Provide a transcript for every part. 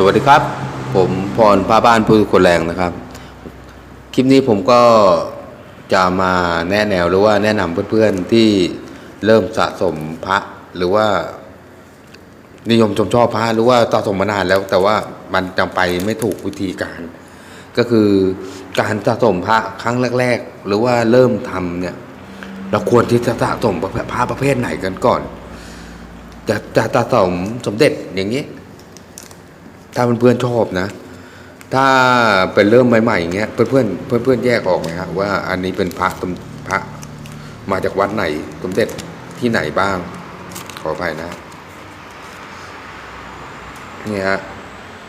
สวัสดีครับ ผมพรพาบ้านผู้คนแรงนะครับ คลิปนี้ผมก็จะมาแนะแนวหรือว่าแนะนำเพื่อนๆที่เริ่มสะสมพระหรือว่า นิยมชมชอบพระหรือว่าสะสมมานานแล้ว แต่ว่ามันจำไปไม่ถูกวิธีการ ก็คือการสะสมพระครั้งแรก ๆ หรือว่าเริ่มทำเนี่ย เราควรที่จะสะสมพระประเภทไหนกันก่อน จะจะสะสมสมเด็จอย่างนี้ ถ้าเพื่อนๆชอบนะ ถ้าเป็นเริ่มใหม่ๆอย่างเงี้ยเพื่อนๆเพื่อนๆแยกออกไหมฮะว่าอันนี้เป็นพระสมพระมาจากวัดไหนสมเด็จที่ไหนบ้าง ขออภัยนะนี่ฮะ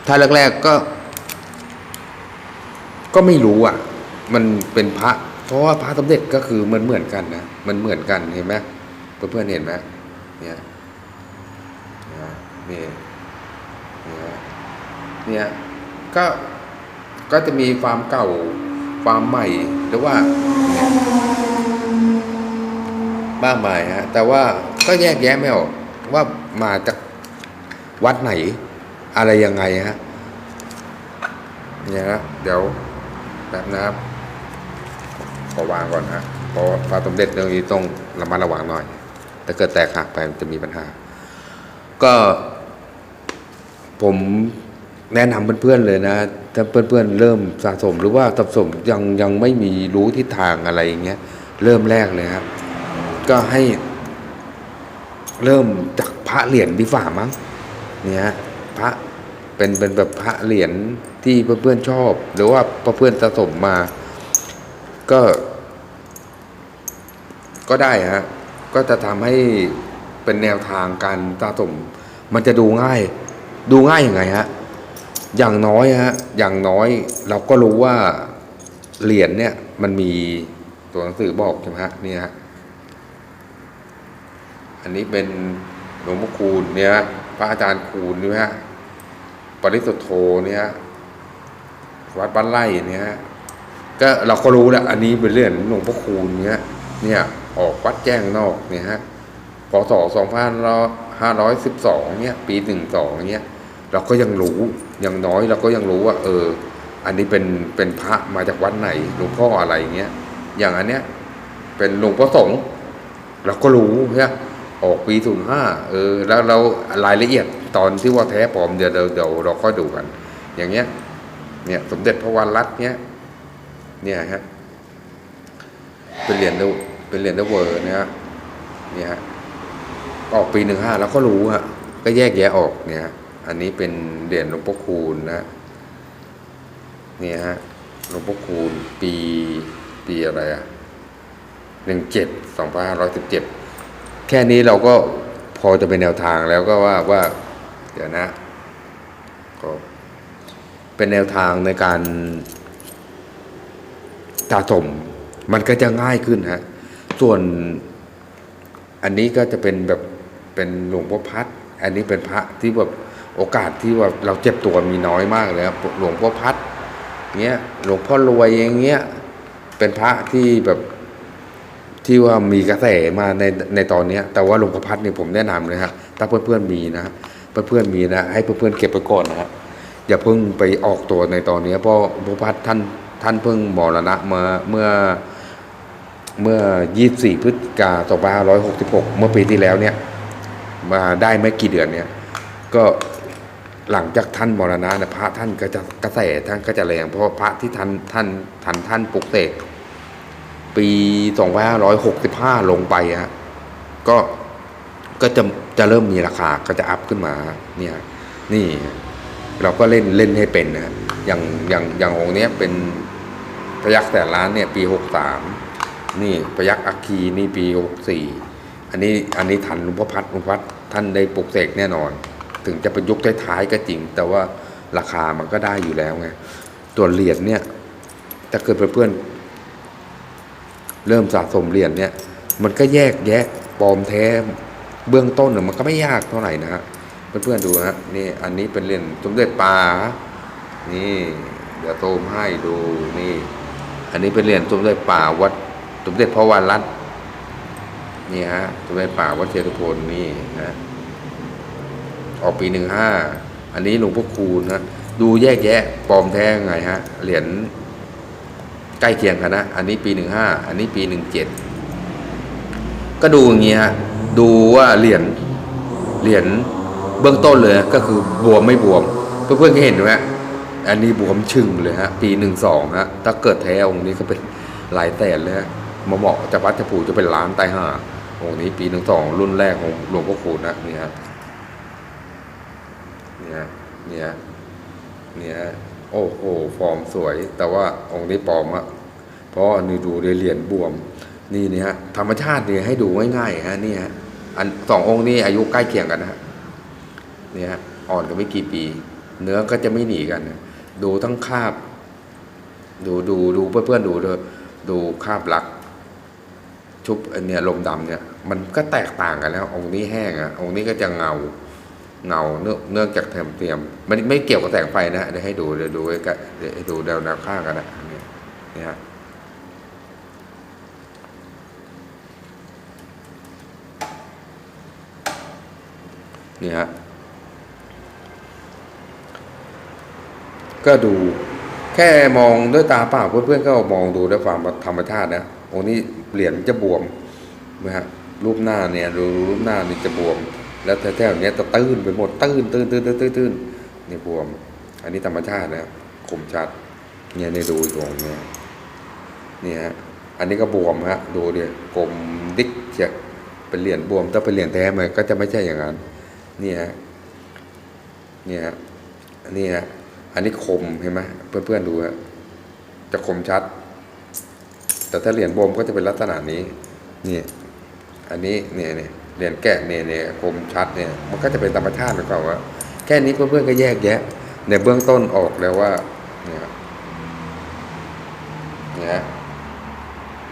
ถ้าแรกๆก็ ก็ไม่รู้อะ มันเป็นพระ เพราะว่าพระสมเด็จก็คือมันเหมือนกันนะมันเหมือนกันเห็นไหมเพื่อนๆเห็นไหมเนี่ยนี่ เนี่ยก็ก็จะมีความเก่าความใหม่หรือว่าบ้างมายฮะแต่ว่าก็แยกแยะไม่ออกว่ามาจากวัดไหน อะไรยังไงฮะเนี่ยฮะเดี๋ยวแบบนะครับขอวางก่อนฮะเพราะว่าพระสมเด็จเรื่องนี้ต้องระมัดระวังหน่อยถ้าเกิดแตกหักไปมันจะมีปัญหา ก็ผม แนะนำเพื่อนๆเลยนะถ้าเพื่อนๆเริ่มสะสมหรือว่าสะสมยังยังไม่มีรู้ทิศทางอะไรอย่างเงี้ยเริ่มแรกเลยครับ ก็ให้ เริ่มจากพระเหรียญดีฝ่ามั้งเนี่ยพระเป็นเป็นแบบพระเหรียญที่เพื่อนๆชอบ หรือว่าเพื่อนๆสะสมมา ก็ ก็ได้ฮะก็จะทำให้เป็นแนวทางการสะสม มันจะดูง่าย ดูง่ายยังไงฮะ อย่างน้อยฮะอย่างน้อยเราก็รู้ว่าเหรียญเนี่ยมันมีตัวหนังสือบอกใช่ไหมฮะนี่ฮะอันนี้เป็นหลวงพ่อคูณเนี่ยพระอาจารย์คูณนี่ยฮะปริสุทธโธเนี่ยวัดบ้านไร่เนี่ยฮะก็เราก็รู้แล้วอันนี้เป็นเรื่องหลวงพ่อคูณเนี่ยเนี่ยออกวัดแจ้งนอกเนี่ยฮะพศสองพันห้าร้อยสิบสองเนี่ยปีหนึ่งสองเนี่ย เราก็ยังรู้อย่างน้อยเราก็ยังรู้ว่า เออ อันนี้เป็นเป็นพระมาจากวัดไหนหลวงพ่ออะไรเงี้ยอย่างอันเนี้ยเป็นหลวงพ่อสงฆ์เราก็รู้เนี่ยออกปีศูนย์ห้าเออ แล้วเรารายละเอียดตอนที่ว่าแท้ปลอมเดี๋ยวเดี๋ยวเราค่อยดูกัน อย่างเงี้ย เนี่ยสมเด็จพระวันรัตน์เนี้ยเนี่ยฮะเป็นเหรียญเดเป็นเหรียญเดเวอร์เนี่ยฮะเนี่ยฮะออกปีหนึ่งห้าเราก็รู้ฮะก็แยกแยะออกเนี่ยฮะ อันนี้เป็นเหรียญหลวงพ่อคูณนะเนี่ยฮะหลวงพ่อคูณปีปีอะไรอะหนึ่งเจ็ดสองพันห้าร้อยสิบเจ็ดแค่นี้เราก็พอจะเป็นแนวทางแล้วก็ว่าว่า เดี๋ยวนะก็เป็นแนวทางในการสะสมมันก็จะง่ายขึ้นฮะ ส่วนอันนี้ก็จะเป็นแบบเป็นหลวงพ่อพัด อันนี้เป็นพระที่แบบ โอกาสที่ว่าเราเจ็บตัวมีน้อยมากเลยครับหลวงพ่อพัดเงี้ยหลวงพ่อรวยอย่างเงี้ยเป็นพระที่แบบที่ว่ามีกระแสมาในในตอนเนี้ย แต่ว่าหลวงพ่อพัดเนี่ยผมแนะนำเลยฮะถ้าเพื่อนๆมีนะเพื่อนๆมีนะให้เพื่อนๆเก็บไปก่อนนะฮะอย่าเพิ่งไปออกตัวในตอนเนี้ยเพราะหลวงพ่อพัดท่านท่านเพิ่งมรณะมาเมื่อเมื่อ 24 พฤศจิกา2566 เมื่อปีที่แล้วเนี่ย มาได้ไม่กี่เดือนเนี่ย ก็ หลังจากท่านมรณะนี่ยพระท่านก็จะกระแสท่านก็จะแรงเพราะพระที่ท่านท่านท่านท่านปลุกเสกปี2565ลงไปฮะก็ก็จะจะเริ่มมีราคาก็จะอัพขึ้นมาเนี่ยนี่เราก็เล่นเล่นให้เป็นนะอย่างอย่างอย่างองค์เนี้ยเป็นพยักแสนล้านเนี่ยปี63นี่พยักอัคคีนี่ปี64อันนี้อันนี้ทันหลวงพ่อพัดหลวงพัดท่านได้ปลุกเสกแน่นอน ถึงจะเป็นยุคท้ายๆก็จริง แต่ว่าราคามันก็ได้อยู่แล้วไงตัวเหรียญเนี่ยถ้าเกิดเพื่อนๆเริ่มสะสมเหรียญเนี่ย มันก็แยกแยะปลอมแท้เบื้องต้นเนี่ยมันก็ไม่ยากเท่าไหร่นะฮะเพื่อนๆดูนะฮะนี่อันนี้เป็นเหรียญสมเด็จปานี่เดี๋ยวโตมให้ดูนี่ อันนี้เป็นเหรียญสมเด็จป่าวัดสมเด็จพระวรรัตน์นี่ฮะสมเด็จป่าวัดเชตุพนนี่นะ ออกปีหนึ่งห้าอันนี้หลวงพ่อคูณนะดูแยกแยะปลอมแท้งไงฮะเหรียญใกล้เคียงกันนะ อันนี้ปีหนึ่งห้าอันนี้ปีหนึ่งเจ็ดก็ดูอย่างเงี้ยฮะดูว่าเหรียญเหรียญเบื้องต้นเลยก็คือบวมไม่บวม เพื่อนๆก็เห็นไหมอันนี้บวมชึ่งเลยฮะ ปีหนึ่งสองฮะถ้าเกิดแท้องค์นี้ก็เป็นหลายแสนเลยฮะมาเหมาะจะพัดจะผูจะเป็นล้านตายห่าองค์นี้ปีหนึ่งสองรุ่นแรกของหลวงพ่อคูณนะนี่ฮะ นี่ยเนี่ยเนี่ยโอ้โหฟอร์มสวย แต่ว่าองค์นี้ปลอมอะเพราะนนี้ดูเหรียญบวม นี่นี่ฮะธรรมชาติเนี่ยให้ดูง่ายๆฮะนี่ฮะอันสององค์นี้อายุใกล้เคียงกันนะฮะเนี่ยฮะอ่อนกันไม่กี่ปี เนื้อก็จะไม่หนีกัน ดูทั้งคาบ ดูดูดูเพื่อนๆดูดูคาบลักชุบเนี้ยลมดำเนี่ย มันก็แตกต่างกันแล้ว องค์นี้แห้งอะองค์นี้ก็จะเงา เงาเนื่องเนื่อจากเทียมเตรียมไม่ไม่เกี่ยวกับแสงไฟนะเดี๋ยวให้ดูเดี๋ยวดูไว้กันเดี๋ยวให้ดูแนวแนวข้างกันนะนี่นี่ฮะนี่ฮะก็ดูแค่มองด้วยตาเปล่าเพื่อนๆก็มองดูด้วยความธรรมชาตินะองนี้เหรียญจะบวมนะฮะรูปหน้าเนี่ย ดูรูปหน้านี่จะบวม แล้วแถวๆนี้จะตื้นไปหมดตื้นตื้นตื้นตื้นตื้นตื้นนี่บวม อันนี้ธรรมชาตินะคมชัด เนี่ยในดูอีกองเนี่ยนี่ฮะอันนี้ก็บวมฮะดูดิกลมดิกเชียเป็นเหรียญบวมถ้าเป็นเหรียญแท้มันก็จะไม่ใช่อย่างนั้นนี่ฮะนี่ฮะนี่ฮะอันนี้คมเห็นไหมเพื่อนๆดูฮะจะคมชัด แต่ถ้าเหรียญบวมก็จะเป็นลักษณะนี้นี่อันนี้เนี่ยเนี่ย เรียญแกะเนี่ยเนี่ยคมชัดเนี่ยมันก็จะเป็นธรรมชาติไปก่อนว่าแค่นี้เพื่อนๆก็แยกแยะในเบื้องต้นออกแล้วว่าเนี่ยเนี่ย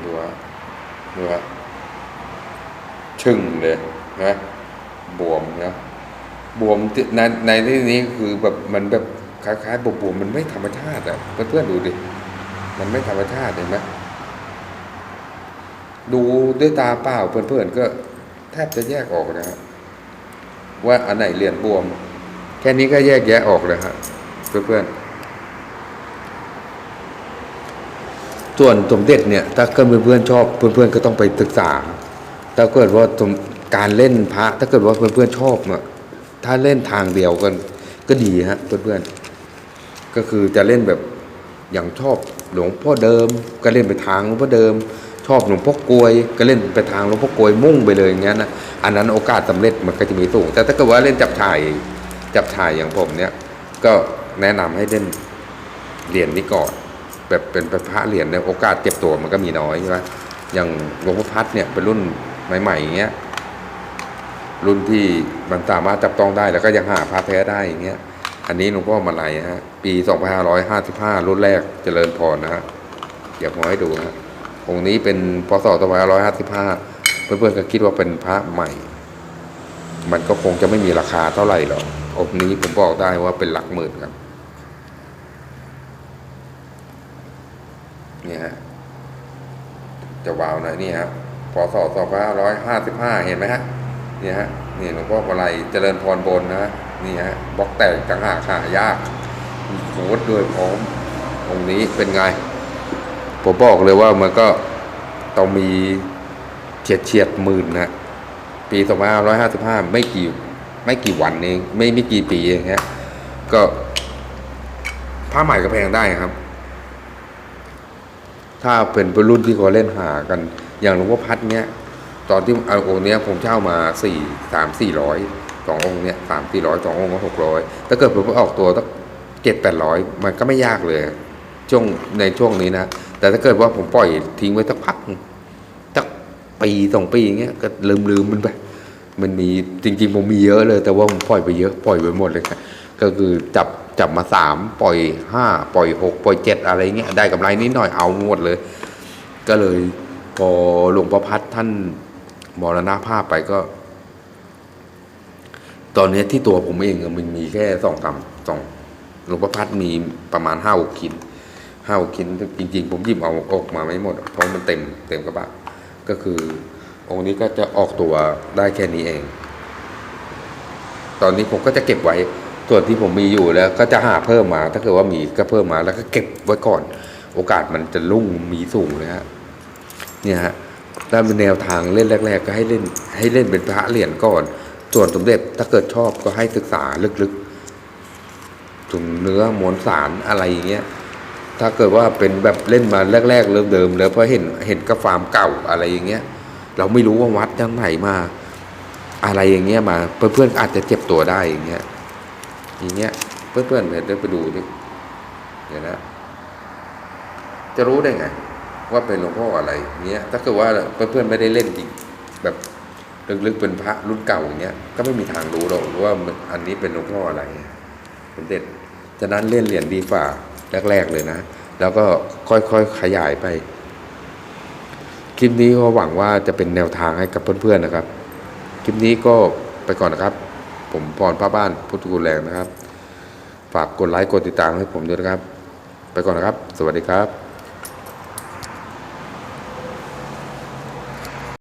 ดูว่าดูว่าชึ่งเลยนะบวมนะบวมในในที่นี้คือแบบมันแบบคล้ายๆบวมๆมันไม่ธรรมชาติอะเพื่อนๆดูดิมันไม่ธรรมชาติเห็นไหมดูด้วยตาเปล่าเพื่อนๆก็ แทบจะแยกออกนะฮะว่าอันไหนเหรียญบวม แค่นี้ก็แยกแยะออกเลยฮะเพื่อนๆส่วนสมเด็จเนี่ย ถ้าเกิดเพื่อนๆชอบเพื่อนๆก็ต้องไปศึกษา ถ้าเกิดว่าสมการเล่นพระ ถ้าเกิดว่าเพื่อนๆชอบอะถ้าเล่นทางเดียวกัน ก็ดีฮะเพื่อนๆก็คือจะเล่นแบบอย่างชอบหลวงพ่อเดิม ก็เล่นไปทางหลวงพ่อเดิม ชอบหลวงพ่อกลวย ก็เล่นไปทางหลวงพ่อกลวยมุ่งไปเลยอย่างนั้นนะอันนั้นโอกาสสำเร็จมันก็จะมีสูง แต่ถ้าเกิดว่าเล่นจับฉ่ายจับฉ่ายอย่างผมเนี่ย ก็แนะนำให้เล่นเหรียญนี้ก่อน แบบเป็นพระเหรียญเนี่ยโอกาสเจ็บตัวมันก็มีน้อยใช่ไหมอย่างหลวงพ่อพัดเนี่ยเป็นรุ่นใหม่ๆอย่างเงี้ยรุ่นที่มันสามารถจับต้องได้แล้วก็ยังหาพระแท้ได้อย่างเงี้ย อันนี้หลวงพ่อมาลัยฮะ ปี 2555 รุ่นแรกเจริญพรนะฮะเดี๋ยวผมให้ดูฮะ องค์นี้เป็นพศ2555เพื่อนๆก็คิดว่าเป็นพระใหม่ มันก็คงจะไม่มีราคาเท่าไหร่หรอกองค์นี้ผมบอกได้ว่าเป็นหลักหมื่นครับนี่ฮะจะวาวหน่อยนี่ฮะพศ2555เห็นไหมฮะนี่ฮะนี่หลวงพ่อมาลัยเจริญพรบนนะฮะนี่ฮะบล็อกแตกต่างหากหายากโค้ดด้วยพร้อมองค์นี้เป็นไง ผมบอกเลยว่ามันก็ต้องมีเฉียดเฉียดหมื่นนะปี2555ไม่กี่ไม่กี่วันเองไม่ไม่กี่ปีเองฮะก็ผ้าใหม่ก็แพงได้ครับ ถ้าเป็นรุ่นที่เขาเล่นหากัน อย่างหลวงพ่อพัดเนี้ย ตอนที่เอาองค์เนี้ยผมเช่ามาสี่สามสี่ร้อยสององค์เนี้ยสามสี่ร้อยสององค์ก็หกร้อยถ้าเกิดผมออกตัวตั้งเจ็ดแปดร้อยมันก็ไม่ยากเลย ช่วงในช่วงนี้นะ แต่ถ้าเกิดว่าผมปล่อยทิ้งไว้สักพักสักปีสองปีอย่างเงี้ยก็ลืมลืมมันไปมันมีจริง ๆ ผมมีเยอะเลย แต่ว่าผมปล่อยไปเยอะปล่อยไปหมดเลยครับก็คือจับจับมาสามปล่อยห้าปล่อยหกปล่อยเจ็ดอะไรเงี้ยได้กำไรนิดหน่อยเอาหมดเลย ก็เลยพอหลวงพ่อพัดท่านมรณภาพไปก็ ตอนนี้ที่ตัวผมเองมันมีแค่สองกำสองหลวงพ่อพัดมีประมาณห้าหกคิน ห้ากินจริง ๆ ผมหยิบเอาออกมาไม่หมด เพราะมันเต็มเต็มกระบะก็คือองค์นี้ก็จะออกตัวได้แค่นี้เอง ตอนนี้ผมก็จะเก็บไว้ส่วนที่ผมมีอยู่แล้วก็จะหาเพิ่มมา ถ้าเกิดว่ามีก็เพิ่มมาแล้วก็เก็บไว้ก่อน โอกาสมันจะรุ่งมีสูงเลยฮะเนี่ยฮะถ้าเป็นแนวทางเล่นแรก ๆ ก็ให้เล่นให้เล่นเป็นพระเหรียญก่อน ส่วนสมเด็จถ้าเกิดชอบก็ให้ศึกษาลึกๆถึงเนื้อมวลสารอะไรอย่างเงี้ย ถ้าเกิดว่าเป็นแบบเล่นมาแรก ๆ เริ่มเดิมแล้วเพราะเห็นเห็นกระฟาร์มเก่าอะไรอย่างเงี้ย เราไม่รู้ว่าวัดยังไหนมา อะไรอย่างเงี้ยมา เพื่อนๆอาจจะเจ็บตัวได้อย่างเงี้ยอย่างเงี้ยเพื่อนๆเนี่ยเดี๋ยวไปดูดิเดี๋ยวนะจะรู้ได้ไง ว่าเป็นหลวงพ่ออะไรเงี้ยถ้าเกิดว่าเพื่อนๆไม่ได้เล่นจริงแบบลึกๆเป็นพระรุ่นเก่าอย่างเงี้ยก็ไม่มีทางรู้หรอกว่ามันอันนี้เป็นหลวงพ่ออะไรสมเด็จฉะนั้นเล่นเหรียญดีฝ่า แรก ๆ เลยนะ แล้วก็ค่อยๆขยายไป คลิปนี้ก็หวังว่าจะเป็นแนวทางให้กับเพื่อนๆนะครับ คลิปนี้ก็ไปก่อนนะครับ ผมพรพระบ้านพุทธกุลแรงนะครับ ฝากกดไลค์กดติดตามให้ผมด้วยนะครับ ไปก่อนนะครับ สวัสดีครับ